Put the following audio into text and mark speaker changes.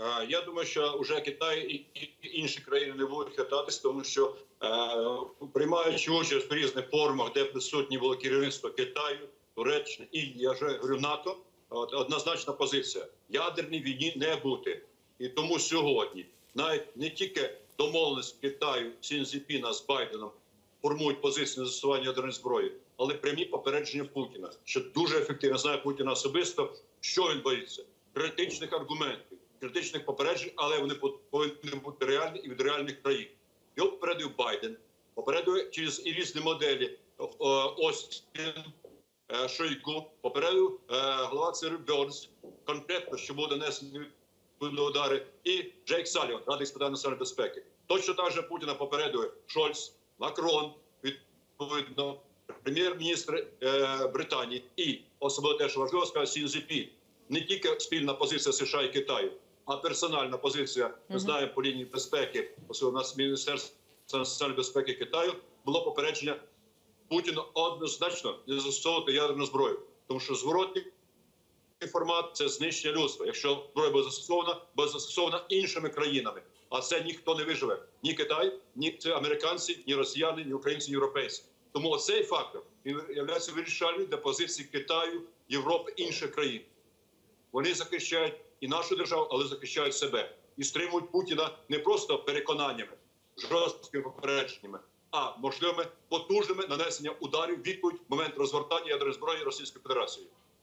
Speaker 1: Е, Я думаю, що вже Китай і інші країни не будуть хитатись, тому що е, приймаючи участь в різних форумах, де присутні було керівництво Китаю, Туреччини і я вже говорю НАТО. От, однозначна позиція: ядерній війні не бути. І тому сьогодні навіть не тільки домовленість Китаю Сінзіпіна з Байденом формують позицію на застосування ядерної зброї, але прямі попередження Путіна, що дуже ефективно знає Путіна особисто, що він боїться критичних аргументів, критичних попереджень, але вони по- повинні бути реальні і від реальних країн. Його попередив Байден, попередив через і різні моделі о, Остін, е, Шойгу, попередив е, голова ЦРУ Бернс, конкретно, що буде нанесені удари, і Джейк Саліван, Рада з питань національної безпеки. Точно так же Путіна попередив Шольц, Макрон, відповідно, прем'єр-міністр е, Британії і особливо те, що важливо сказати, Сінзіпі. Не тільки спільна позиція США і Китаю, а персональна позиція, ми знаємо по лінії безпеки, особливо у нас Міністерство національної безпеки Китаю, було попередження Путіну однозначно не застосовувати ядерну зброю, тому що зворотній формат це знищення людства. Якщо зброя буде застосована, буде застосована іншими країнами. А це ніхто не виживе. Ні Китай, ні це американці, ні росіяни, ні українці, ні європейці. Тому цей фактор він є вирішальним для позиції Китаю, Європи інших країн. Вони захищають і нашу державу, але захищають себе і стримують Путіна не просто переконаннями, жорсткими попередженнями, а можливими потужними нанесення ударів відповідь в момент розгортання ядерної зброї Російської Федерації.